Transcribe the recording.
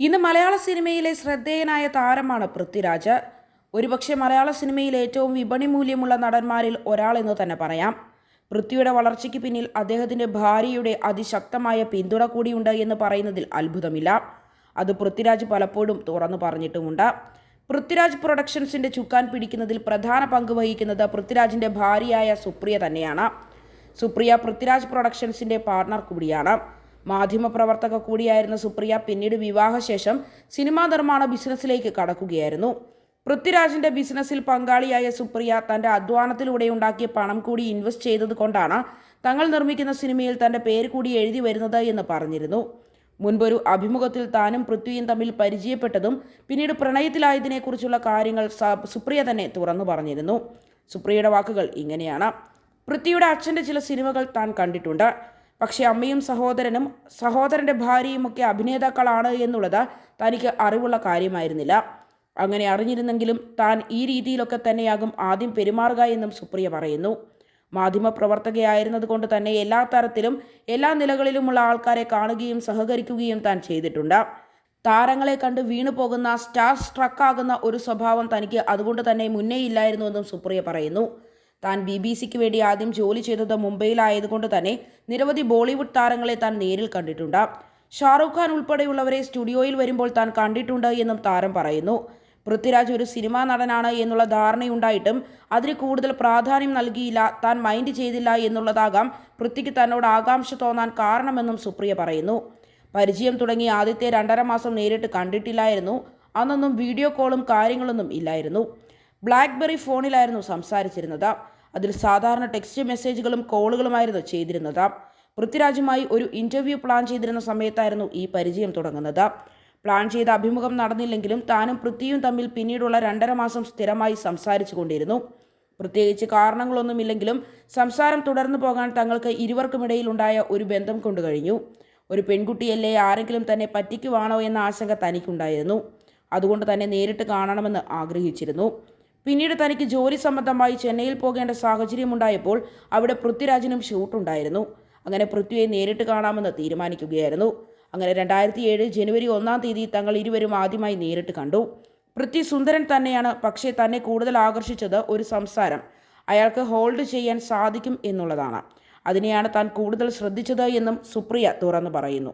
ഇന്ന് മലയാള സിനിമയിലെ ശ്രദ്ധേയനായ താരമാണ് പൃഥ്വിരാജ്. ഒരുപക്ഷെ മലയാള സിനിമയിൽ ഏറ്റവും വിപണി മൂല്യമുള്ള നടന്മാരിൽ ഒരാളെന്ന് തന്നെ പറയാം. പൃഥ്വിയുടെ വളർച്ചയ്ക്ക് പിന്നിൽ അദ്ദേഹത്തിന്റെ ഭാര്യയുടെ അതിശക്തമായ പിന്തുണ കൂടിയുണ്ട് എന്ന് പറയുന്നതിൽ അത്ഭുതമില്ല. അത് പൃഥ്വിരാജ് പലപ്പോഴും തുറന്നു പറഞ്ഞിട്ടുമുണ്ട്. പൃഥ്വിരാജ് പ്രൊഡക്ഷൻസിന്റെ ചുക്കാൻ പിടിക്കുന്നതിൽ പ്രധാന പങ്ക് വഹിക്കുന്നത് പൃഥ്വിരാജിന്റെ ഭാര്യയായ സുപ്രിയ തന്നെയാണ്. സുപ്രിയ പൃഥ്വിരാജ് പ്രൊഡക്ഷൻസിന്റെ പാർട്ണർ കൂടിയാണ്. മാധ്യമപ്രവർത്തക കൂടിയായിരുന്ന സുപ്രിയ പിന്നീട് വിവാഹശേഷം സിനിമാ നിർമ്മാണ ബിസിനസ്സിലേക്ക് കടക്കുകയായിരുന്നു. പൃഥ്വിരാജിന്റെ ബിസിനസ്സിൽ പങ്കാളിയായ സുപ്രിയ തന്റെ അധ്വാനത്തിലൂടെ ഉണ്ടാക്കിയ പണം കൂടി ഇൻവെസ്റ്റ് ചെയ്തത് കൊണ്ടാണ് തങ്ങൾ നിർമ്മിക്കുന്ന സിനിമയിൽ തന്റെ പേര് കൂടി എഴുതി വരുന്നത് എന്ന് പറഞ്ഞിരുന്നു. മുൻപൊരു അഭിമുഖത്തിൽ താനും പൃഥ്വിയും തമ്മിൽ പരിചയപ്പെട്ടതും പിന്നീട് പ്രണയത്തിലായതിനെക്കുറിച്ചുള്ള കാര്യങ്ങൾ സുപ്രിയ തന്നെ തുറന്നു പറഞ്ഞിരുന്നു. സുപ്രിയയുടെ വാക്കുകൾ ഇങ്ങനെയാണ്. പൃഥ്വിയുടെ അച്ഛന്റെ ചില സിനിമകൾ താൻ കണ്ടിട്ടുണ്ട്. പക്ഷേ അമ്മയും സഹോദരനും സഹോദരന്റെ ഭാര്യയുമൊക്കെ അഭിനേതാക്കളാണ് എന്നുള്ളത് തനിക്ക് അറിവുള്ള കാര്യമായിരുന്നില്ല. അങ്ങനെ അറിഞ്ഞിരുന്നെങ്കിലും താൻ ഈ രീതിയിലൊക്കെ തന്നെയാകും ആദ്യം പെരുമാറുക എന്നും സുപ്രിയ പറയുന്നു. മാധ്യമപ്രവർത്തകയായിരുന്നത് കൊണ്ട് തന്നെ എല്ലാ തരത്തിലും എല്ലാ നിലകളിലുമുള്ള ആൾക്കാരെ കാണുകയും സഹകരിക്കുകയും താൻ ചെയ്തിട്ടുണ്ട്. താരങ്ങളെ കണ്ട് വീണു പോകുന്ന സ്റ്റാർ സ്ട്രക്കാകുന്ന ഒരു സ്വഭാവം തനിക്ക് അതുകൊണ്ട് തന്നെ മുന്നേ ഇല്ലായിരുന്നുവെന്നും സുപ്രിയ പറയുന്നു. താൻ ബി ബി സിക്ക് വേണ്ടി ആദ്യം ജോലി ചെയ്തത് മുംബൈയിലായതുകൊണ്ട് തന്നെ നിരവധി ബോളിവുഡ് താരങ്ങളെ താൻ നേരിൽ കണ്ടിട്ടുണ്ട്. ഷാറൂഖ് ഖാൻ ഉൾപ്പെടെയുള്ളവരെ സ്റ്റുഡിയോയിൽ വരുമ്പോൾ താൻ കണ്ടിട്ടുണ്ട് എന്നും താരം പറയുന്നു. പൃഥ്വിരാജ് ഒരു സിനിമാ നടനാണ് എന്നുള്ള ധാരണയുണ്ടായിട്ടും അതിന് കൂടുതൽ പ്രാധാന്യം നൽകിയില്ല താൻ മൈൻഡ് ചെയ്തില്ല എന്നുള്ളതാകാം പൃഥ്വിക്ക് തന്നോട് ആകാംക്ഷ തോന്നാൻ കാരണമെന്നും സുപ്രിയ പറയുന്നു. പരിചയം തുടങ്ങി ആദ്യത്തെ രണ്ടര മാസം നേരിട്ട് കണ്ടിട്ടില്ലായിരുന്നു. അന്നൊന്നും വീഡിയോ കോളും കാര്യങ്ങളൊന്നും ഇല്ലായിരുന്നു. ബ്ലാക്ക്ബെറി ഫോണിലായിരുന്നു സംസാരിച്ചിരുന്നത്. അതിൽ സാധാരണ ടെക്സ്റ്റ് മെസ്സേജുകളും കോളുകളുമായിരുന്നു ചെയ്തിരുന്നത്. പൃഥ്വിരാജുമായി ഒരു ഇന്റർവ്യൂ പ്ലാൻ ചെയ്തിരുന്ന സമയത്തായിരുന്നു ഈ പരിചയം തുടങ്ങുന്നത്. പ്ലാൻ ചെയ്ത അഭിമുഖം നടന്നില്ലെങ്കിലും താനും പൃഥ്വിയും തമ്മിൽ പിന്നീടുള്ള രണ്ടര മാസം സ്ഥിരമായി സംസാരിച്ചു കൊണ്ടിരുന്നു പ്രത്യേകിച്ച് കാരണങ്ങളൊന്നുമില്ലെങ്കിലും സംസാരം തുടർന്നു പോകാൻ തങ്ങൾക്ക് ഇരുവർക്കുമിടയിലുണ്ടായ ഒരു ബന്ധം കൊണ്ടു കഴിഞ്ഞു. ഒരു പെൺകുട്ടിയല്ലേ ആരെങ്കിലും തന്നെ പറ്റിക്കുവാണോ എന്ന ആശങ്ക തനിക്കുണ്ടായിരുന്നു. അതുകൊണ്ട് തന്നെ നേരിട്ട് കാണണമെന്ന് ആഗ്രഹിച്ചിരുന്നു. പിന്നീട് തനിക്ക് ജോലി സംബന്ധമായി ചെന്നൈയിൽ പോകേണ്ട സാഹചര്യമുണ്ടായപ്പോൾ അവിടെ പൃഥ്വിരാജിനും ഷൂട്ടുണ്ടായിരുന്നു. അങ്ങനെ പൃഥ്വിയെ നേരിട്ട് കാണാമെന്ന് തീരുമാനിക്കുകയായിരുന്നു. അങ്ങനെ രണ്ടായിരത്തി ഏഴ് ജനുവരി ഒന്നാം തീയതി തങ്ങൾ ഇരുവരും ആദ്യമായി നേരിട്ട് കണ്ടു. പൃഥ്വി സുന്ദരൻ തന്നെയാണ് പക്ഷേ തന്നെ കൂടുതൽ ആകർഷിച്ചത് ഒരു സംസാരം. അയാൾക്ക് ഹോൾഡ് ചെയ്യാൻ സാധിക്കും എന്നുള്ളതാണ്. അതിനെയാണ് താൻ കൂടുതൽ ശ്രദ്ധിച്ചത് എന്നും സുപ്രിയ തുറന്നു പറയുന്നു.